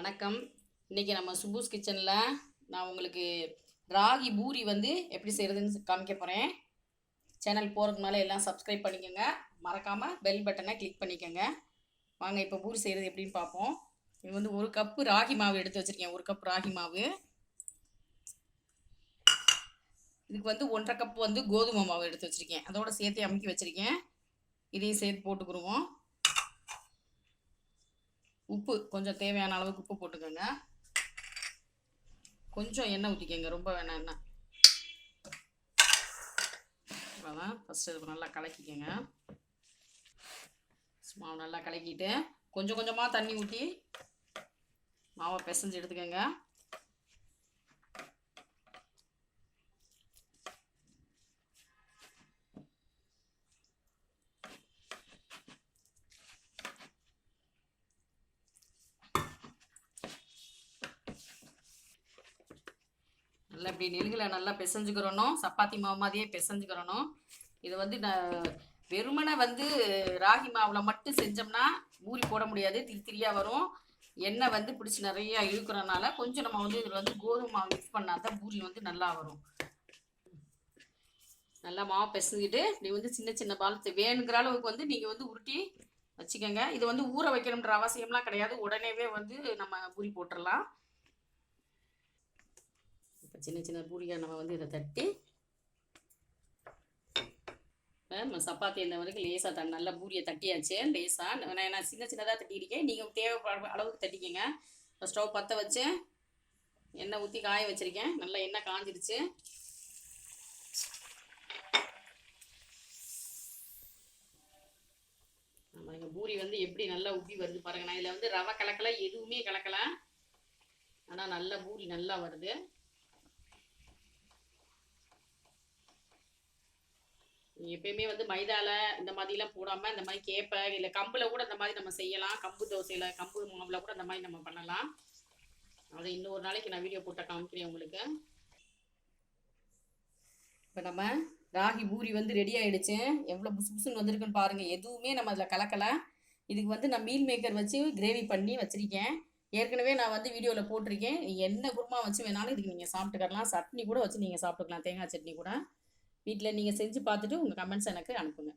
வணக்கம். இன்றைக்கி நம்ம சுபூஸ் கிச்சனில் நான் உங்களுக்கு ராகி பூரி வந்து எப்படி செய்கிறதுன்னு காமிக்க போகிறேன் சேனல் போகிறதுக்கு மேலே எல்லாம் சப்ஸ்கிரைப் பண்ணிக்கோங்க. மறக்காமல் பெல் பட்டனை கிளிக் பண்ணிக்கோங்க. வாங்க இப்போ பூரி செய்கிறது எப்படின்னு பார்ப்போம். இது வந்து ஒரு கப்பு ராகி மாவு எடுத்து வச்சுருக்கேன். ஒரு கப் ராகி மாவு. இதுக்கு வந்து ஒன்றரை கப் வந்து கோதுமை மாவு எடுத்து வச்சுருக்கேன். அதோட சேர்த்து அமுக்கி வச்சுருக்கேன். இதையும் சேர்த்து போட்டுக்குருவோம் உப்பு கொஞ்சம் தேவையான அளவுக்கு உப்பு போட்டுக்கோங்க. கொஞ்சம் எண்ணெய் ஊற்றிக்கோங்க ரொம்ப வேணாம் எண்ணெய். அவ்வளோதான் ஃபஸ்ட்டு இது நல்லா கலக்கிக்கோங்க. மாவு நல்லா கலக்கிட்டு கொஞ்சம் கொஞ்சமாக தண்ணி ஊற்றி மாவை பிசைஞ்சு எடுத்துக்கோங்க. நல்லா இப்படி நெல்களை நல்லா பிசைஞ்சுக்கிறணும் சப்பாத்தி மாவு மாதிரியே பிசைஞ்சுக்கிறணும் இது வந்து வெறுமனை வந்து ராகி மாவில் மட்டும் செஞ்சோம்னா பூரி போட முடியாது திரி திரியாக வரும். எண்ணெய் வந்து பிடிச்சி நிறையா இழுக்கிறனால கொஞ்சம் நம்ம வந்து இதில் வந்து கோதுமை மாவு மிக்ஸ் பண்ணால் தான் பூரி வந்து நல்லா வரும். நல்லா மாவு பிசைஞ்சிட்டு இப்படி வந்து சின்ன சின்ன பால் வேணுங்கிற அளவுக்கு வந்து நீங்கள் வந்து உருட்டி வச்சுக்கோங்க. இது வந்து ஊற வைக்கணுன்ற அவசியம்லாம் கிடையாது. உடனேவே வந்து நம்ம பூரி போட்டுடலாம். இப்போ சின்ன சின்ன பூரியாக நம்ம வந்து இதை தட்டி நம்ம சப்பாத்தி இந்த வரைக்கும் லேசாக த நல்லா பூரியை தட்டியாச்சு. லேசாக நான் நான் சின்ன சின்னதாக தட்டியிருக்கேன். நீங்கள் தேவைப்பட அளவுக்கு தட்டிக்கங்க. இப்போ ஸ்டவ் பற்ற வச்சு எண்ணெய் ஊற்றி காய வச்சுருக்கேன். நல்லா எண்ணெய் காஞ்சிருச்சு. நம்ம எங்கள் பூரி வந்து எப்படி நல்லா உப்பி வருது பாருங்க. நான் இதில் வந்து ரவை கலக்கல எதுவுமே கலக்கல. ஆனால் நல்லா பூரி நல்லா வருது. எப்பயுமே வந்து மைதால இந்த மாதிரிலாம் போடாமல் இந்த மாதிரி கேப்பை இல்லை கம்பில் கூட இந்த மாதிரி நம்ம செய்யலாம். கம்பு தோசையில் கம்பு மாவில் கூட இந்த மாதிரி நம்ம பண்ணலாம். அதை இன்னொரு நாளைக்கு நான் வீடியோ போட்ட காமிக்கிறேன் உங்களுக்கு. இப்போ நம்ம ராகி பூரி வந்து ரெடி ஆயிடுச்சு. எவ்வளோ புசு புசுன்னு வந்திருக்குன்னு பாருங்கள் எதுவுமே நம்ம அதில் கலக்கலை. இதுக்கு வந்து நான் மீல் மேக்கர் வச்சு கிரேவி பண்ணி வச்சுருக்கேன். ஏற்கனவே நான் வந்து வீடியோவில் போட்டிருக்கேன். நீங்கள் என்ன குருமா வச்சு வேணாலும் இதுக்கு நீங்கள் சாப்பிட்டுக்கலாம். சட்னி கூட வச்சு நீங்கள் சாப்பிட்டுக்கலாம். தேங்காய் சட்னி கூட. வீட்டில் நீங்கள் செஞ்சு பார்த்துட்டு உங்கள் கமெண்ட்ஸ் எனக்கு அனுப்புங்க.